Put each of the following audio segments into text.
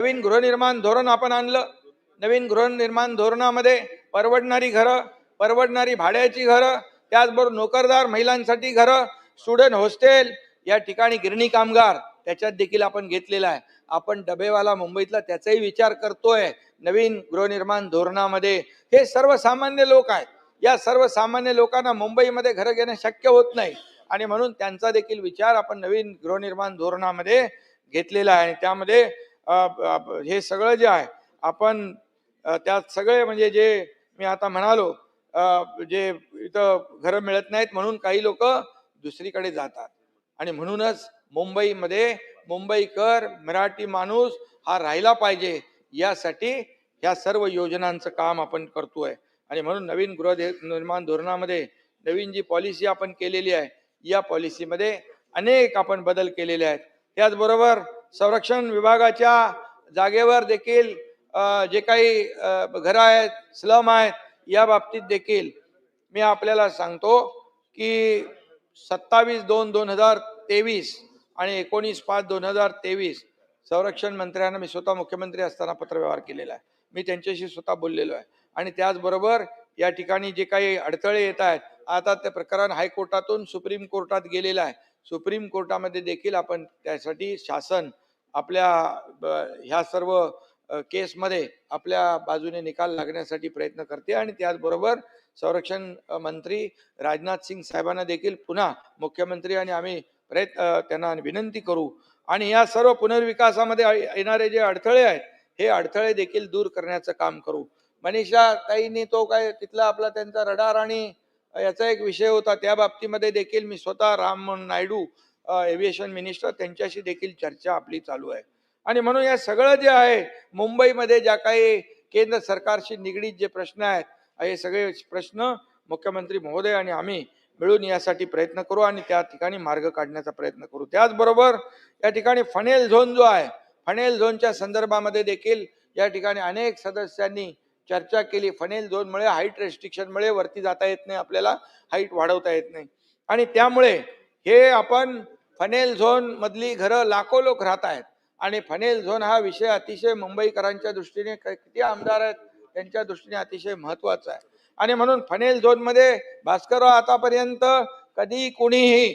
नवीन गृहनिर्माण धोरण आपण आणलं. नवीन गृहनिर्माण धोरणामध्ये परवडणारी घरं परवडणारी भाड्याची घरं त्याचबरोबर नोकरदार महिलांसाठी घरं स्टुडंट हॉस्टेल या ठिकाणी गिरणी कामगार त्याच्यात देखील आपण घेतलेला आहे. आपण डबेवाला मुंबईतला त्याचाही विचार करतोय. नवीन गृहनिर्माण धोरणामध्ये हे सर्वसामान्य लोक आहेत. या सर्वसामान्य लोकांना मुंबईमध्ये घरं घेणं शक्य होत नाही. आणि म्हणून त्यांचा देखील विचार आपण नवीन गृहनिर्माण धोरणामध्ये घेतलेला आहे. आणि त्यामध्ये हे सगळं जे आहे आपण त्यात सगळे म्हणजे जे मी आता म्हणालो जे इथं घरं मिळत नाहीत म्हणून काही लोक दुसरीकडे जातात. आणि म्हणूनच मुंबईमध्ये मुंबईकर मराठी माणूस हा राहिला पाहिजे यासाठी ह्या सर्व योजनांचं काम आपण करतोय. आणि म्हणून नवीन गृह निर्माण धोरणामध्ये नवीन जी पॉलिसी आपण केलेली आहे या पॉलिसीमध्ये अनेक आपण बदल केलेले आहेत. त्याचबरोबर संरक्षण विभागाच्या जागेवर देखील जे काही घरं आहेत स्लम आहेत या बाबतीत देखील मी आपल्याला सांगतो की सत्तावीस दोन दोन हजार तेवीस आणि एकोणीस पाच दोन हजार तेवीस संरक्षण मंत्र्यांना मी स्वतः मुख्यमंत्री असताना पत्रव्यवहार केलेला आहे. मी त्यांच्याशी स्वतः बोललेलो आहे. आणि त्याचबरोबर या ठिकाणी जे काही अडथळे येत आहेत आता ते प्रकरण हायकोर्टातून सुप्रीम कोर्टात गेलेलं आहे. सुप्रीम कोर्टामध्ये देखील आपण त्यासाठी शासन आपल्या ब- ह्या सर्व केसमध्ये आपल्या बाजूने निकाल लागण्यासाठी प्रयत्न करते आणि त्याचबरोबर संरक्षण मंत्री राजनाथ सिंग साहेबांना देखील पुन्हा मुख्यमंत्री आणि आम्ही प्रयत्न त्यांना विनंती करू. आणि या सर्व पुनर्विकासामध्ये येणारे जे अडथळे आहेत हे अडथळे देखील दूर करण्याचं काम करू. मनीषा ताईंनी तो काय तिथला आपला त्यांचा रडार आणि याचा एक विषय होता त्या बाबतीमध्ये देखील मी स्वतः राम नायडू एव्हिएशन मिनिस्टर त्यांच्याशी देखील चर्चा आपली चालू आहे. आणि म्हणून या सगळं जे आहे मुंबईमध्ये ज्या काही केंद्र सरकारशी निगडीत जे प्रश्न आहेत हे सगळे प्रश्न मुख्यमंत्री महोदय आणि आम्ही मिळून यासाठी प्रयत्न करू आणि त्या ठिकाणी मार्ग काढण्याचा प्रयत्न करू. त्याचबरोबर या ठिकाणी फनेल झोन जो आहे फनेल झोनच्या संदर्भामध्ये देखील या ठिकाणी अनेक सदस्यांनी चर्चा केली. फनेल झोनमुळे हाईट रेस्ट्रिक्शनमुळे वरती जाता येत नाही आपल्याला हाईट वाढवता येत नाही. आणि त्यामुळे हे आपण फनेल झोन मधली घरं लाखो लोक राहत आहेत. आणि फनेल झोन हा विषय अतिशय मुंबईकरांच्या दृष्टीने किती आमदार आहेत त्यांच्या दृष्टीने अतिशय महत्त्वाचा आहे. आणि म्हणून फनेल झोनमध्ये भास्करराव आतापर्यंत कधी कुणीही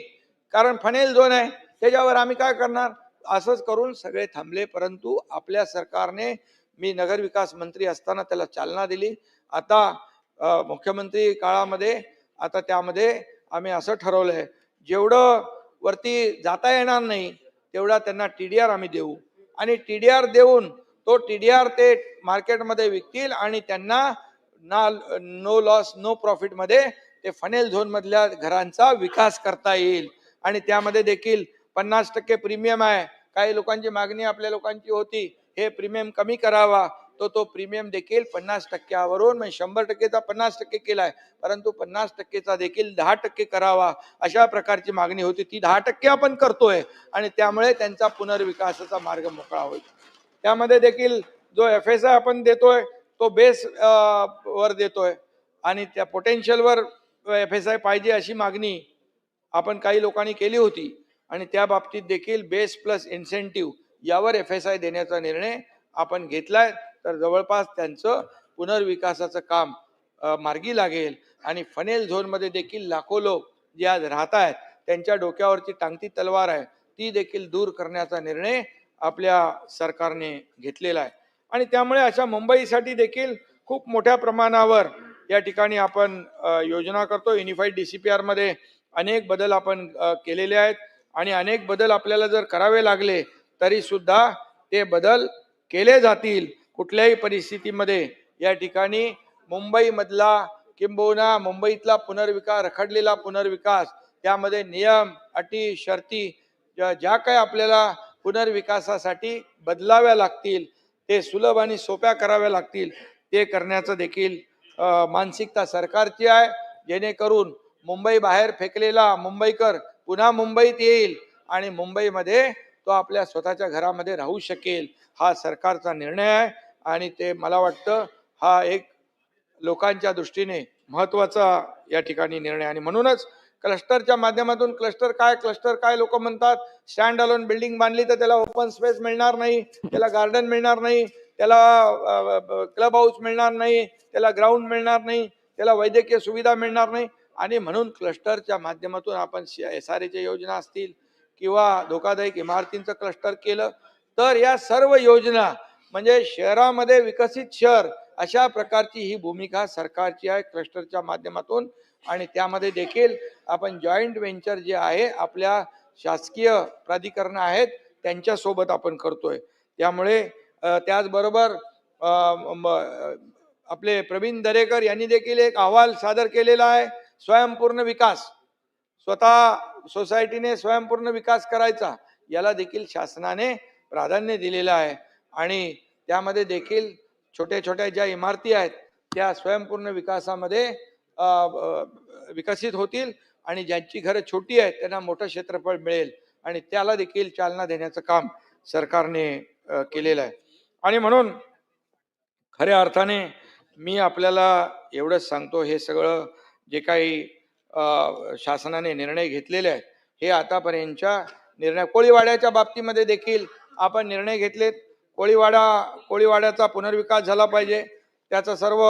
कारण फनेल झोन आहे त्याच्यावर आम्ही काय करणार? असंच करून सगळे थांबले परंतु आपल्या सरकारने मी नगरविकास मंत्री असताना त्याला चालना दिली. आता मुख्यमंत्री काळामध्ये आता त्यामध्ये आम्ही असं ठरवलं आहे जेवढं वरती जाता येणार नाही तेवढा त्यांना टी डी आर आम्ही देऊ. आणि टी डी आर देऊन तो टी डी आर ते मार्केटमध्ये विकतील आणि त्यांना ना नो लॉस नो प्रॉफिटमध्ये ते फनेल झोनमधल्या घरांचा विकास करता येईल. आणि त्यामध्ये देखील पन्नास टक्के प्रीमियम आहे. काही लोकांची मागणी आपल्या लोकांची होती हे प्रीमियम कमी करावा. तो तो प्रीमियम देखील पन्नास टक्क्यावरून म्हणजे शंभर टक्केचा पन्नास टक्के केला आहे परंतु पन्नास टक्केचा देखील दहा टक्के करावा अशा प्रकारची मागणी होती. ती दहा टक्के आपण करतोय आणि त्यामुळे त्यांचा पुनर्विकासाचा मार्ग मोकळा होईल. त्यामध्ये देखील जो एफ एस आय आपण देतोय तो बेस वर देतोय. आणि त्या पोटेन्शियलवर एफ एस आय पाहिजे अशी मागणी आपण काही लोकांनी केली होती. आणि त्या बाबतीत देखील बेस प्लस इन्सेंटिव्ह यावर एफ एस आय देण्याचा निर्णय आपण घेतलाय. तर जवळपास त्यांचं पुनर्विकासाचं काम मार्गी लागेल. आणि फनेल झोनमध्ये देखील लाखो लोक जे आज राहत आहेत त्यांच्या डोक्यावरची टांगती तलवार आहे. ती देखील दूर करण्याचा निर्णय आपल्या सरकारने घेतलेला आहे. आणि त्यामुळे अशा मुंबईसाठी देखील खूप मोठ्या प्रमाणावर या ठिकाणी आपण योजना करतो. युनिफाईड डी सी पी आरमध्ये अनेक बदल आपण केलेले आहेत. आणि अनेक बदल आपल्याला जर करावे लागले तरीसुद्धा ते बदल केले जातील. कुठल्याही परिस्थितीमध्ये या ठिकाणी मुंबईमधला किंबहुना मुंबईतला पुनर्विकास रखडलेला पुनर्विकास त्यामध्ये नियम अटी शर्ती ज्या ज्या काही आपल्याला पुनर्विकासासाठी बदलाव्या लागतील ते सुलभ आणि सोप्या कराव्या लागतील ते करण्याचं देखील मानसिकता सरकारची आहे. जेणेकरून मुंबई बाहेर फेकलेला मुंबईकर पुन्हा मुंबईत येईल आणि मुंबईमध्ये तो आपल्या स्वतःच्या घरामध्ये राहू शकेल हा सरकारचा निर्णय आहे. आणि ते मला वाटतं हा एक लोकांच्या दृष्टीने महत्त्वाचा या ठिकाणी निर्णय. आणि म्हणूनच क्लस्टरच्या माध्यमातून क्लस्टर काय क्लस्टर काय लोक म्हणतात? स्टँड अलोन बिल्डिंग बांधली तर त्याला ओपन स्पेस मिळणार नाही त्याला गार्डन मिळणार नाही त्याला क्लब हाऊस मिळणार नाही त्याला ग्राउंड मिळणार नाही त्याला वैद्यकीय सुविधा मिळणार नाही. आणि म्हणून क्लस्टरच्या माध्यमातून आपण एस आर एच्या योजना असतील किंवा धोकादायक इमारतींचं क्लस्टर केलं तर या सर्व योजना म्हणजे शहरामध्ये विकसित शहर अशा प्रकारची ही भूमिका सरकारची आहे क्लस्टरच्या माध्यमातून. आणि त्यामध्ये देखील आपण जॉईंट व्हेंचर जे आहे आपल्या शासकीय प्राधिकरण आहेत त्यांच्यासोबत आपण करतोय. त्यामुळे त्याचबरोबर आपले प्रवीण दरेकर यांनी देखील एक अहवाल सादर केलेला आहे स्वयंपूर्ण विकास. स्वतः सोसायटीने स्वयंपूर्ण विकास करायचा याला देखील शासनाने प्राधान्य दिलेलं आहे. आणि त्यामध्ये देखील छोट्या छोट्या ज्या इमारती आहेत त्या स्वयंपूर्ण विकासामध्ये विकसित होतील आणि ज्यांची घरं छोटी आहेत त्यांना मोठं क्षेत्रफळ मिळेल आणि त्याला देखील चालना देण्याचं काम सरकारने केलेलं आहे. आणि म्हणून खऱ्या अर्थाने मी आपल्याला एवढंच सांगतो हे सगळं जे काही शासनाने निर्णय घेतलेले आहेत हे आतापर्यंतच्या निर्णय कोळीवाड्याच्या बाबतीमध्ये देखील आपण निर्णय घेतलेत. कोळीवाडा कोळीवाड्याचा पुनर्विकास झाला पाहिजे. त्याचं सर्व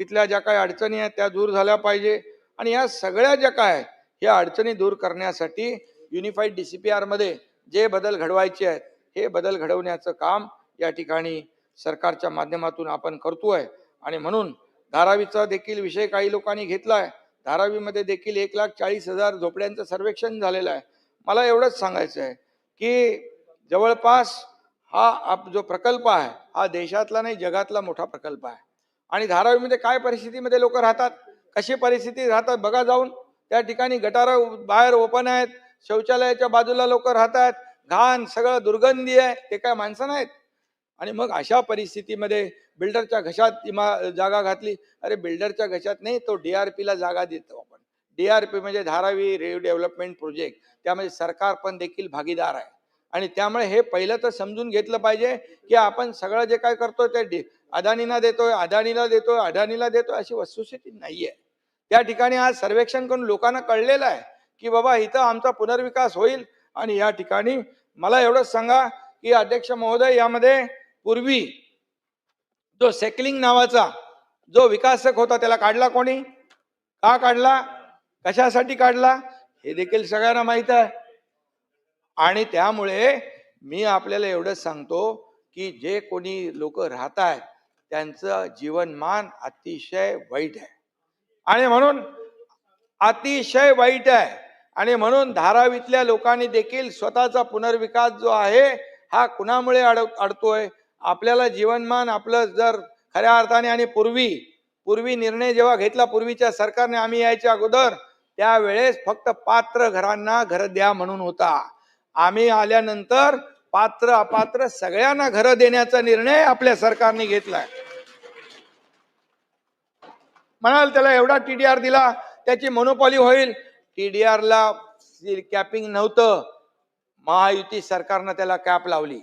तिथल्या ज्या काही अडचणी आहेत त्या दूर झाल्या पाहिजे. आणि या सगळ्या ज्या काय ह्या अडचणी दूर करण्यासाठी युनिफाईड डी सी पी आरमध्ये जे बदल घडवायचे आहेत हे बदल घडवण्याचं काम या ठिकाणी सरकारच्या माध्यमातून आपण करतो आहे आणि म्हणून धारावीचा देखील विषय काही लोकांनी घेतला आहे धारावीमध्ये देखील एक लाख चाळीस हजार झोपड्यांचं सर्वेक्षण झालेलं आहे. मला एवढंच सांगायचं आहे की जवळपास हा आप जो प्रकल्प आहे हा देशातला नाही जगातला मोठा प्रकल्प आहे. आणि धारावीमध्ये काय परिस्थितीमध्ये लोक राहतात? कशी परिस्थिती राहतात? बघा जाऊन. त्या ठिकाणी गटार बाहेर ओपन आहेत. शौचालयाच्या बाजूला लोक राहतात घाण सगळं दुर्गंधी आहे. ते काय माणसं नाहीत? आणि मग अशा परिस्थितीमध्ये बिल्डरच्या घशात इमा जागा घातली. अरे बिल्डरच्या घशात नाही तो डी आर पीला जागा देतो आपण. डी आर पी म्हणजे धारावी रिडेव्हलपमेंट प्रोजेक्ट. त्यामध्ये सरकार पण देखील भागीदार आहे. आणि त्यामुळे हे पहिलं तर समजून घेतलं पाहिजे की आपण सगळं जे काय करतोय ते अदानीला देतोय अदानीला देतोय अदानीला देतोय अशी वस्तुस्थिती आहे त्या ठिकाणी आज सर्वेक्षण करून लोकांना कळलेलं आहे की बाबा इथं आमचा पुनर्विकास होईल आणि या ठिकाणी मला एवढंच सांगा की अध्यक्ष महोदय यामध्ये पूर्वी जो सेकलिंग नावाचा जो विकासक होता त्याला काढला कोणी? का काढला? कशासाठी काढला? हे देखील सगळ्यांना माहीत आहे. आणि त्यामुळे मी आपल्याला एवढंच सांगतो की जे कोणी लोक राहत आहेत त्यांचं जीवनमान अतिशय वाईट आहे. आणि म्हणून अतिशय वाईट आहे. आणि म्हणून धारावीतल्या लोकांनी देखील स्वतःचा पुनर्विकास जो आहे हा कुणामुळे अड अडतोय? आपल्याला जीवनमान आपलं जर खऱ्या अर्थाने आणि पूर्वी पूर्वी निर्णय जेव्हा घेतला पूर्वीच्या सरकारने आम्ही यायच्या अगोदर त्यावेळेस फक्त पात्र घरांना घर द्या म्हणून होता. आम्ही आल्यानंतर पात्र अपात्र सगळ्यांना घर देण्याचा निर्णय आपल्या सरकारने घेतलाय. म्हणाल त्याला एवढा टीडीआर दिला त्याची मोनोपॉली होईल. टीडीआर ला कॅपिंग नव्हतं. महायुती सरकारनं त्याला कॅप लावली.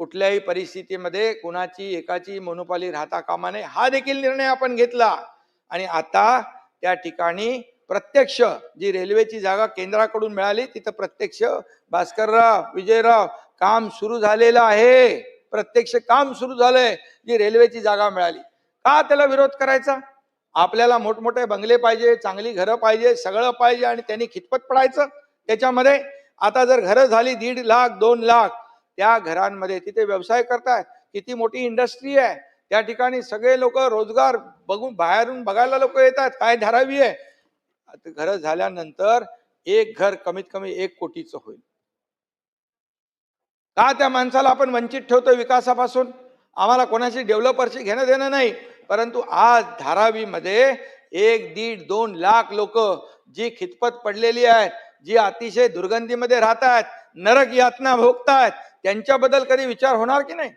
कुठल्याही परिस्थितीमध्ये कुणाची एकाची मोनोपॉली राहता कामा नये हा देखील निर्णय आपण घेतला. आणि आता त्या ठिकाणी प्रत्यक्ष जी रेल्वेची जागा केंद्राकडून मिळाली तिथं प्रत्यक्ष भास्करराव विजयराव काम सुरू झालेलं आहे. प्रत्यक्ष काम सुरू झालंय जी रेल्वेची जागा मिळाली. का त्याला विरोध करायचा? आपल्याला मोठमोठे बंगले पाहिजे चांगली घरं पाहिजे सगळं पाहिजे आणि त्यांनी खितपत पडायचं त्याच्यामध्ये. आता जर घरं झाली दीड लाख दोन लाख त्या घरांमध्ये तिथे व्यवसाय करतायत किती मोठी इंडस्ट्री आहे. त्या ठिकाणी सगळे लोक रोजगार बघून बाहेरून बघायला लोक येतात काय धारावी आहे? घरं झाल्यानंतर एक घर कमीत कमी एक कोटीचं होईल. का त्या माणसाला आपण वंचित ठेवतो विकासापासून? आम्हाला कोणाशी डेव्हलपरशी घेणं देणं नाही. परंतु आज धारावीमध्ये एक दीड दोन लाख लोक जी खितपत पडलेली आहेत जी अतिशय दुर्गंधीमध्ये राहतात नरक यातना भोगतायत त्यांच्याबद्दल कधी विचार होणार की नाही?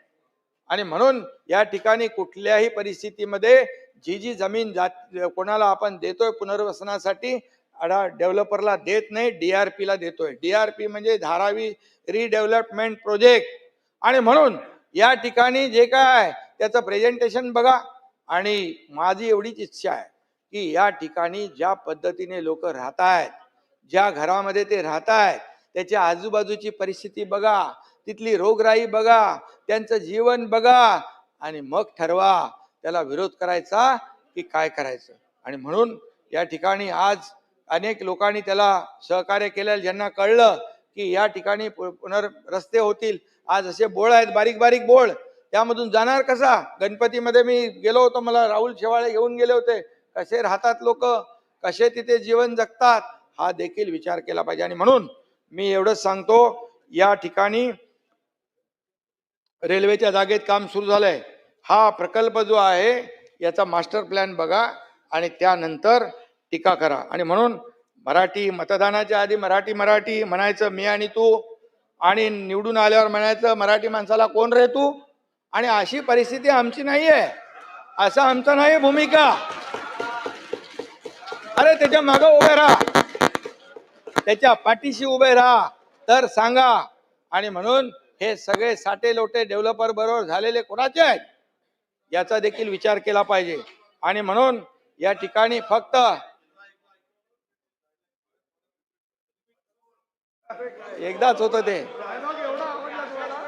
आणि म्हणून या ठिकाणी कुठल्याही परिस्थितीमध्ये जी जी जमीन जात कोणाला आपण देतोय पुनर्वसनासाठी अडा डेव्हलपरला देत नाही डी आर पीला देतोय. डी आर पी म्हणजे धारावी रिडेव्हलपमेंट प्रोजेक्ट आणि म्हणून या ठिकाणी जे काय आहे त्याचं प्रेझेंटेशन बघा. आणि माझी एवढीच इच्छा आहे की या ठिकाणी ज्या पद्धतीने लोक राहत आहेत ज्या घरामध्ये ते राहत आहेत त्याच्या आजूबाजूची परिस्थिती बघा. तिथली रोगराई बघा त्यांचं जीवन बघा आणि मग ठरवा. त्याला विरोध करायचा की काय करायचं? आणि म्हणून या ठिकाणी आज अनेक लोकांनी त्याला सहकार्य केलेलं ज्यांना कळलं की या ठिकाणी पु- पुनर रस्ते होतील. आज असे बोळ आहेत बारीक बारीक बोळ. त्यामधून जाणार कसा? गणपतीमध्ये मी गेलो होतो मला राहुल शेवाळे घेऊन गेले होते. कसे राहतात लोक? कसे तिथे जीवन जगतात? हा देखील विचार केला पाहिजे. आणि म्हणून मी एवढंच सांगतो या ठिकाणी रेल्वेच्या जागेत काम सुरू झालंय. हा प्रकल्प जो आहे याचा मास्टर प्लॅन बघा आणि त्यानंतर टीका करा. आणि म्हणून मराठी मतदानाच्या आधी मराठी मराठी म्हणायचं मी आणि तू. आणि निवडून आल्यावर म्हणायचं मराठी माणसाला कोण रे तू? आणि अशी परिस्थिती आमची नाहीये. असं आमचं नाही भूमिका. अरे त्याच्या मागं उभे राहा. त्याच्या पाठीशी उभे राहा. तर सांगा. आणि म्हणून हे सगळे साठे लोटे डेव्हलपर बरोबर झालेले कोणाचे आहेत? याचा देखील विचार केला पाहिजे. आणि म्हणून या ठिकाणी फक्त एकदाच होत ते.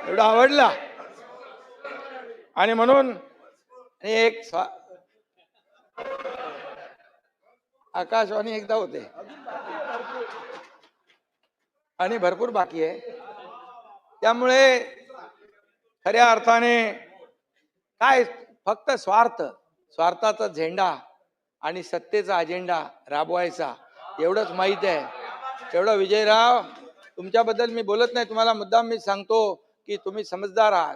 एवढा आवडला. आणि म्हणून एक आकाशवाणी एकदा होते. आणि भरपूर बाकी आहे. त्यामुळे खऱ्या अर्थाने काय फक्त स्वार्थ स्वार्थाचा झेंडा आणि सत्तेचा अजेंडा राबवायचा एवढंच माहीत आहे. तेवढं विजयराव तुमच्याबद्दल मी बोलत नाही तुम्हाला मुद्दाम मी सांगतो की तुम्ही समजदार आहात.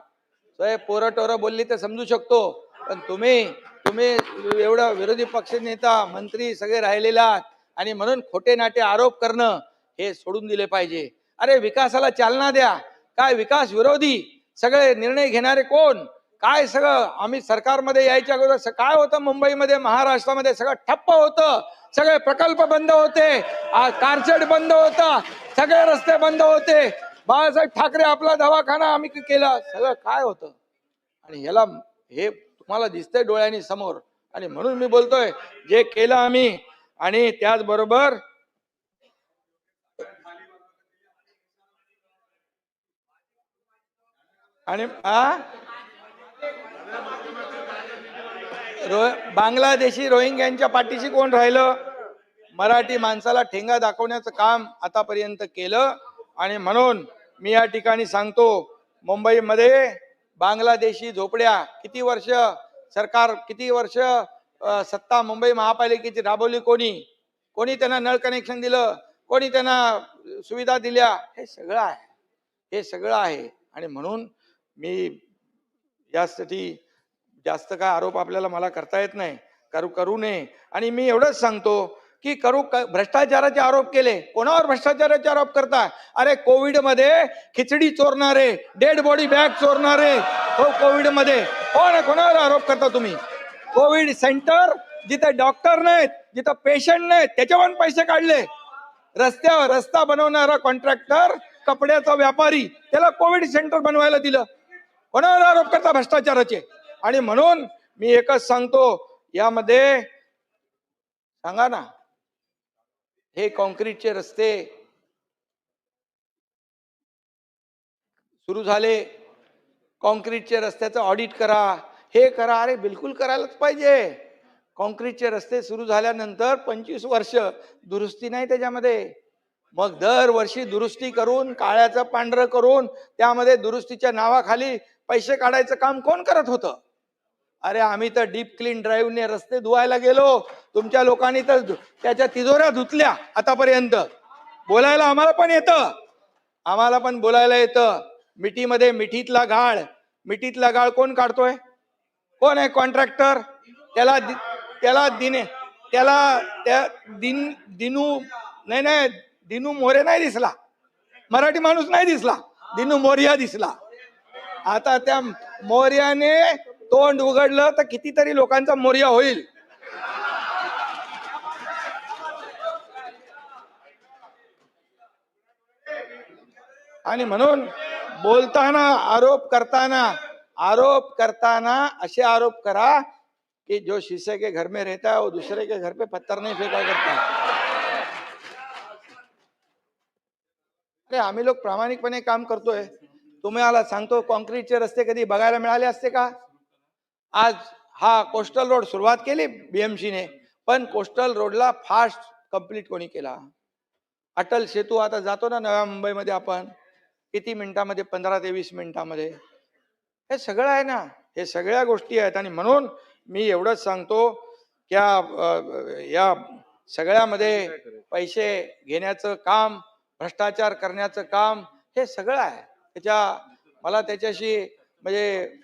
सोय पोरं टोरं बोलली तर समजू शकतो पण तुम्ही तुम्ही एवढं विरोधी पक्ष नेता मंत्री सगळे राहिलेले आहात आणि म्हणून खोटे नाटे आरोप करणं हे सोडून दिले पाहिजे. अरे विकासाला चालना द्या काय विकास विरोधी? सगळे निर्णय घेणारे कोण? काय सगळं आम्ही सरकारमध्ये यायच्या अगोदर काय होतं मुंबईमध्ये महाराष्ट्रामध्ये? सगळं ठप्प होतं. सगळे प्रकल्प बंद होते. कारशेड बंद होता. सगळे रस्ते बंद होते. बाळासाहेब ठाकरे आपला दवाखाना आम्ही केला. सगळं काय होतं? आणि ह्याला हे तुम्हाला दिसतंय डोळ्यांनी समोर. आणि म्हणून मी बोलतोय जे केलं आम्ही. आणि त्याचबरोबर आणि आ? रो बांगलादेशी रोहिंग्यांच्या पाठीशी कोण राहिलं? मराठी माणसाला ठेंगा दाखवण्याचं काम आतापर्यंत केलं. आणि म्हणून मी या ठिकाणी सांगतो मुंबईमध्ये बांगलादेशी झोपड्या किती वर्ष सरकार किती वर्ष सत्ता मुंबई महापालिकेची राबवली कोणी? कोणी त्यांना नळ कनेक्शन दिलं? कोणी त्यांना सुविधा दिल्या? हे सगळं आहे. हे सगळं आहे. आणि म्हणून मी यासाठी जास्त काय आरोप आपल्याला मला करता येत नाही. करू करू नये. आणि मी एवढंच सांगतो की करू भ्रष्टाचाराचे आरोप केले. कोणावर भ्रष्टाचाराचे आरोप करताय अरे कोविडमध्ये खिचडी चोरणारे डेड बॉडी बॅग चोरणारे हो कोविडमध्ये कोण कोणावर आरोप करता तुम्ही? कोविड सेंटर जिथे डॉक्टर नाहीत जिथं पेशंट नाहीत त्याच्यावर पैसे काढले. रस्त्यावर रस्ता बनवणारा कॉन्ट्रॅक्टर कपड्याचा व्यापारी त्याला कोविड सेंटर बनवायला दिलं. कोणावर आरोप करता भ्रष्टाचाराचे. आणि म्हणून मी एकच सांगतो यामध्ये सांगा ना हे कॉन्क्रीटचे रस्ते सुरू झाले. कॉन्क्रीटचे रस्त्याचं ऑडिट करा हे करा अरे बिलकुल करायलाच पाहिजे. कॉन्क्रीटचे रस्ते सुरू झाल्यानंतर पंचवीस वर्ष दुरुस्ती नाही त्याच्यामध्ये. मग दरवर्षी दुरुस्ती करून काळ्याचं पांढरं करून त्यामध्ये दुरुस्तीच्या नावाखाली पैसे काढायचं काम कोण करत होतं? अरे आम्ही तर डीप क्लीन ड्राईव्हने रस्ते धुवायला गेलो. तुमच्या लोकांनी तर त्याच्या तिजोऱ्या धुतल्या आतापर्यंत. बोलायला आम्हाला पण येतं. आम्हाला पण बोलायला येतं. मिठीमध्ये मिठीतला गाळ. मिठीतला गाळ कोण काढतोय? कोण आहे कॉन्ट्रॅक्टर त्याला दि- त्याला दिने त्याला त्या दिन दिनू नाही नाही दिनू मोरे नाही दिसला. मराठी माणूस नाही दिसला. दिनू मोरिया दिसला. आता त्या मोर्याने तोंड उघडलं तर कितीतरी लोकांचा मोर्या होईल. आणि म्हणून बोलताना आरोप करताना आरोप करताना असे आरोप करा कि जो शीशे के घर में रहता है वो दूसरे के घर पे पत्थर नहीं फेंका करता. काय आम्ही लोक प्रामाणिकपणे काम करतोय. तुम्हाला सांगतो कॉन्क्रीटचे रस्ते कधी बघायला मिळाले असते का? आज हा कोस्टल रोड सुरुवात केली बीएमसीने पण कोस्टल रोडला फास्ट कंप्लीट कोणी केला? अटल सेतू आता जातो ना नव्या मुंबईमध्ये आपण किती मिनिटामध्ये? पंधरा ते वीस मिनिटामध्ये. हे सगळं आहे ना हे सगळ्या गोष्टी आहेत आणि म्हणून मी एवढंच सांगतो की या, या सगळ्यामध्ये पैसे घेण्याचं काम भ्रष्टाचार करण्याचं काम हे सगळं आहे. त्याच्या मला त्याच्याशी म्हणजे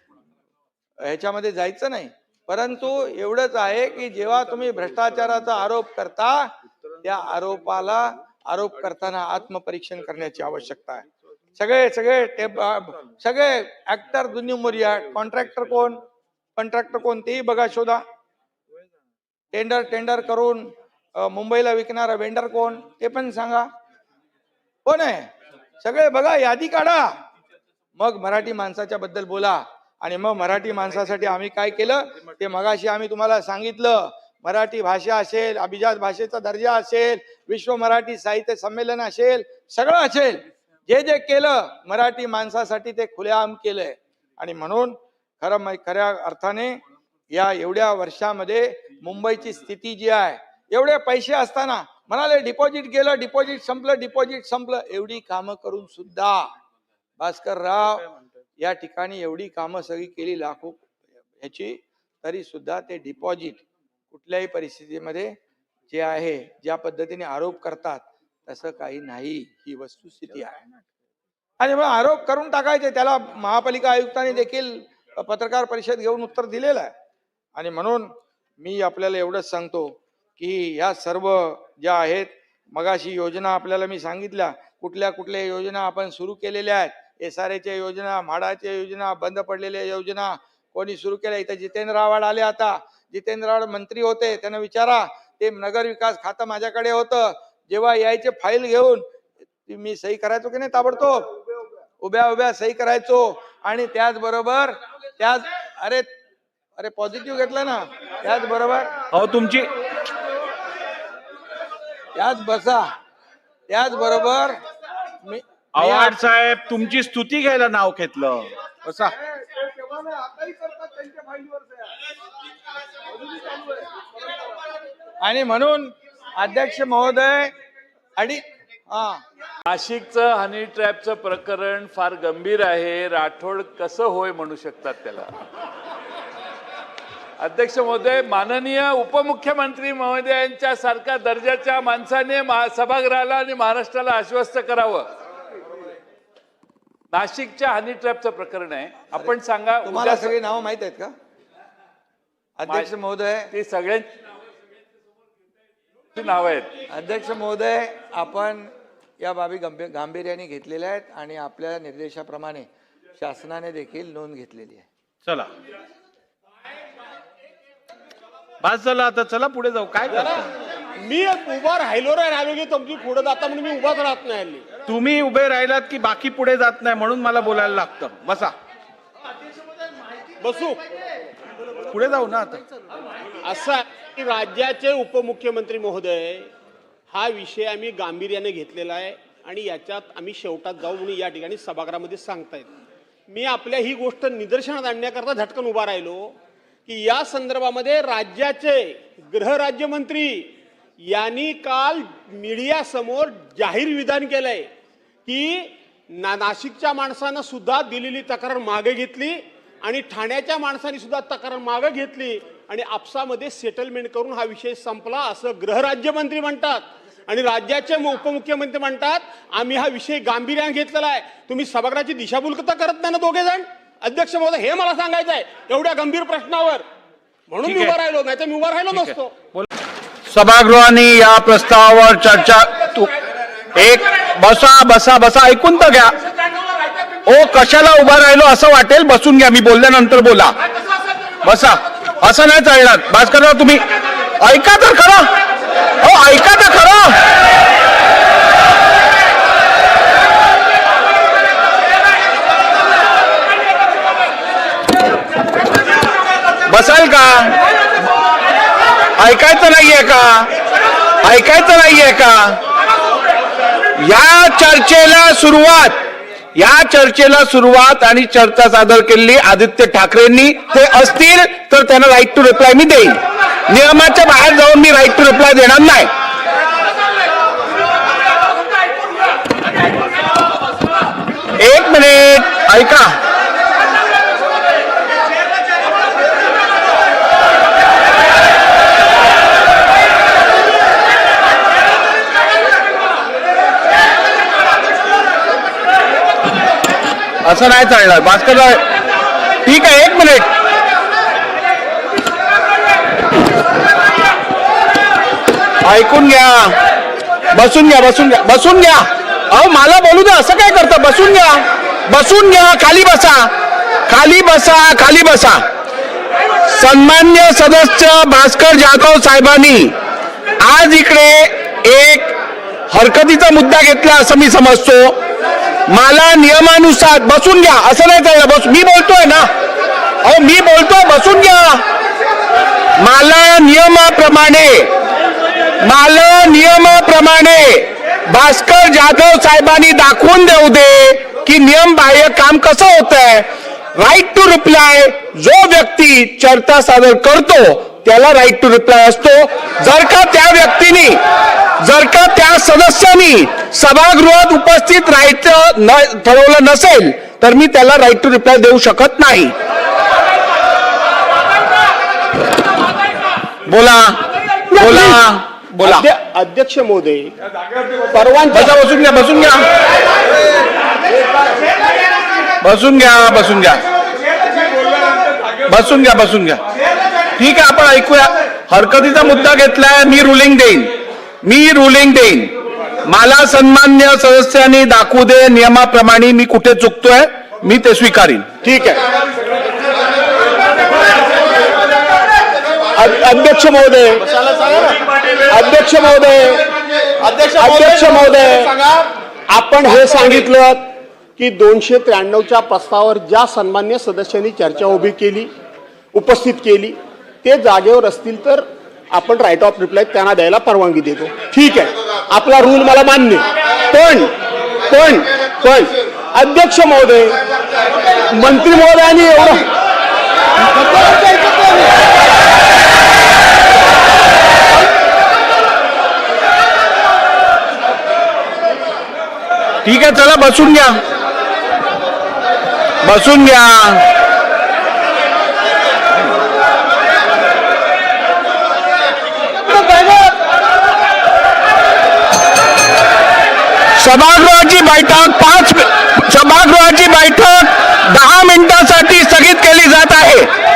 ह्याच्यामध्ये जायचं नाही. परंतु एवढंच आहे की जेव्हा तुम्ही भ्रष्टाचाराचा आरोप करता त्या आरोपाला आरोप करताना आत्मपरीक्षण करण्याची आवश्यकता आहे. सगळे सगळे टेप सगळे ऍक्टर दुनिया कॉन्ट्रॅक्टर कोण? कॉन्ट्रॅक्टर कोण तेही बघा शोधा. टेंडर टेंडर करून मुंबईला विकणारा वेंडर कोण? ते पण सांगा. कोण आहे? सगळे बघा यादी काढा. मग मराठी माणसाच्या बद्दल बोला. आणि मग मराठी माणसासाठी आम्ही काय केलं? ते मगाशी आम्ही तुम्हाला सांगितलं. मराठी भाषा असेल अभिजात भाषेचा दर्जा असेल विश्व मराठी साहित्य संमेलन असेल सगळं असेल. जे जे केलं मराठी माणसासाठी ते खुलेआम केलंय. आणि म्हणून खरं खऱ्या अर्थाने या एवढ्या वर्षामध्ये मुंबईची स्थिती जी आहे एवढे पैसे असताना म्हणाले डिपॉझिट गेलं डिपॉझिट संपलं डिपॉझिट संपलं. एवढी कामं करून सुद्धा भास्कर राव या ठिकाणी एवढी कामं सगळी केली लाखो ह्याची तरी सुद्धा ते डिपॉझिट कुठल्याही परिस्थितीमध्ये जे आहे ज्या पद्धतीने आरोप करतात तसं काही नाही. ही वस्तुस्थिती आहे. आणि मग आरोप करून टाकायचे त्याला महापालिका आयुक्तांनी देखील पत्रकार परिषद घेऊन उत्तर दिलेलं आहे. आणि म्हणून मी आपल्याला एवढंच सांगतो की या सर्व ज्या आहेत मगाशी योजना आपल्याला मी सांगितल्या कुठल्या कुठल्या योजना आपण सुरू केलेल्या आहेत? एस आर एच्या योजना म्हाडाच्या योजना बंद पडलेल्या योजना कोणी सुरू केल्या? इथं जितेंद्र आव्हाड आले आता. जितेंद्र आव्हाड मंत्री होते त्यांना विचारा. ते नगर विकास खातं माझ्याकडे होतं. जेव्हा यायचे फाईल घेऊन मी सही करायचो की नाही ताबडतोब? उभ्या उभ्या सही करायचो. आणि त्याचबरोबर त्याच अरे अरे पॉझिटिव्ह घेतलं ना. त्याचबरोबर अहो तुमची त्याच बसा. त्याचबरोबर मी मी आव्हाड साहेब तुमची स्तुती घ्यायला नाव घेतलं. बसा. आणि म्हणून अध्यक्ष महोदय अडी हा. नाशिकचं हनी ट्रॅपचं प्रकरण फार गंभीर आहे. राठोड कसं होय म्हणू शकतात त्याला? अध्यक्ष महोदय माननीय उपमुख्यमंत्री महोदयांच्या सारख्या दर्जाच्या माणसाने सभागृहाला आणि महाराष्ट्राला आश्वस्त करावं. नाशिकच्या हनी ट्रॅपचं प्रकरण आहे. आपण सांगा तुम्हाला सगळी नावं माहीत आहेत का? अध्यक्ष महोदय ती सगळ्यांची नाव आहेत. अध्यक्ष महोदय आपण या बाबी गंभीर गांभीर्याने घेतलेल्या आहेत आणि आपल्या निर्देशाप्रमाणे शासनाने देखील नोंद घेतलेली आहे. चला. बस झालं आता चला पुढे जाऊ. काय करता? मी उभा राहिलो रे राहिलो की तुमची पुढे जाता म्हणून मी उभाच राहत नाही हल्ली. तुम्ही उभे राहिलात की बाकी पुढे जात नाही म्हणून मला बोलायला लागतं. बसा. बसू. पुढे जाऊ ना आता. असं की राज्याचे उपमुख्यमंत्री महोदय हा विषय आम्ही गांभीर्याने घेतलेला आहे आणि याच्यात आम्ही शेवटात जाऊ म्हणून या ठिकाणी सभागृहामध्ये सांगतायत. मी आपल्या ही गोष्ट निदर्शनात आणण्याकरता झटकन उभा राहिलो. की या संदर्भामध्ये राज्याचे गृहराज्यमंत्री यांनी काल मीडियासमोर जाहीर विधान केलंय की ना नाशिकच्या माणसानं सुद्धा दिलेली तक्रार मागे घेतली आणि ठाण्याच्या माणसांनी सुद्धा तक्रार मागे घेतली आणि आपसामध्ये सेटलमेंट करून हा विषय संपला असं गृहराज्यमंत्री म्हणतात. आणि राज्याचे उपमुख्यमंत्री म्हणतात आम्ही हा विषय गांभीर्याने घेतलेला आहे. तुम्ही सभागृहाची दिशाभूल तर करत नाही ना दोघे जण अध्यक्ष महोदय हे मला सांगायचं आहे एवढ्या गंभीर प्रश्नावर. म्हणून मी. उभा राहिलो नाही तर मी उभा राहिलो नसतो. सभागृहाने या प्रस्तावावर चर्चा तू एक बसा बसा बसा ऐकून तर घ्या. ओ कशाला उभा राहिलो असं वाटेल बसून घ्या मी बोलल्यानंतर बोला. बसा. असं नाही चालणार. भास्करराव तुम्ही ऐका तर खरं. हो ऐका तर खरं. बसाल का? ऐकायचं नाहीये का? ऐकायचं नाहीये का? या चर्चेला सुरुवात. या चर्चेला सुरुवात आणि चर्चा सादर केलेली आदित्य ठाकरेंनी. ते असतील तर त्यांना राईट टू रिप्लाय मी देईन. नियमाच्या बाहेर जाऊन मी राईट टू रिप्लाय देणार नाही. एक मिनिट ऐका. असं नाही चालणार. भास्कर ठीक आहे एक मिनिट ऐकून घ्या. बसून घ्या बसून घ्या बसून घ्या. अहो मला बोलू द्या असं काय करतं? बसून घ्या. बसून घ्या खाली बसा. खाली बसा खाली बसा. सन्मान्य सदस्य भास्कर जाधव साहेबांनी आज इकडे एक हरकतीचा मुद्दा घेतला असं मी समजतो. मला नियमानुसार बसून घ्या. असं नाही चाललं बस मी बोलतोय ना? अहो मी बोलतोय बसून घ्या. मला नियमाप्रमाणे मला नियमाप्रमाणे भास्कर जाधव साहेबांनी दाखवून देऊ दे की नियम बाह्य काम कसं होत आहे राईट टू रिप्लाय जो व्यक्ती चर्चा सादर करतो त्याला राईट टू रिप्लाय असतो. जर का त्या व्यक्तीने जर का त्या सदस्यांनी सभागृहात उपस्थित राहायचं न ठरवलं नसेल तर मी त्याला राईट टू रिप्लाय देऊ शकत नाही. बोला बोला बोला. अध्य- अध्यक्ष महोदय परवानगी बसा बसून घ्या बसून घ्या. बसून घ्या बसून घ्या. बसून घ्या बसून घ्या. ठीक आहे आपण ऐकूया. हरकतीचा मुद्दा घेतलाय मी रुलिंग देईन. मी रुलिंग देईन. मला सन्मान्य सदस्यांनी दाखवू दे नियमाप्रमाणे मी कुठे चुकतोय मी ते स्वीकारीन. ठीक आहे. अध्यक्ष महोदय अध्यक्ष महोदय अध्यक्ष महोदय आपण हे सांगितलं की दोनशे त्र्याण्णवच्या प्रस्तावावर ज्या सन्मान्य सदस्यांनी चर्चा उभी केली उपस्थित केली ते जागेवर असतील तर आपण राईट ऑफ रिप्लाय त्यांना द्यायला परवानगी देतो. ठीक आहे. आपला रूल मला मान्य पण पण पण अध्यक्ष महोदय मंत्री महोदयांनी एवढं ठीक आहे चला बसून घ्या. बसून घ्या. सभागृहाची बैठक पाच सभागृहाची बैठक दहा मिनिटांसाठी स्थगित केली जात आहे.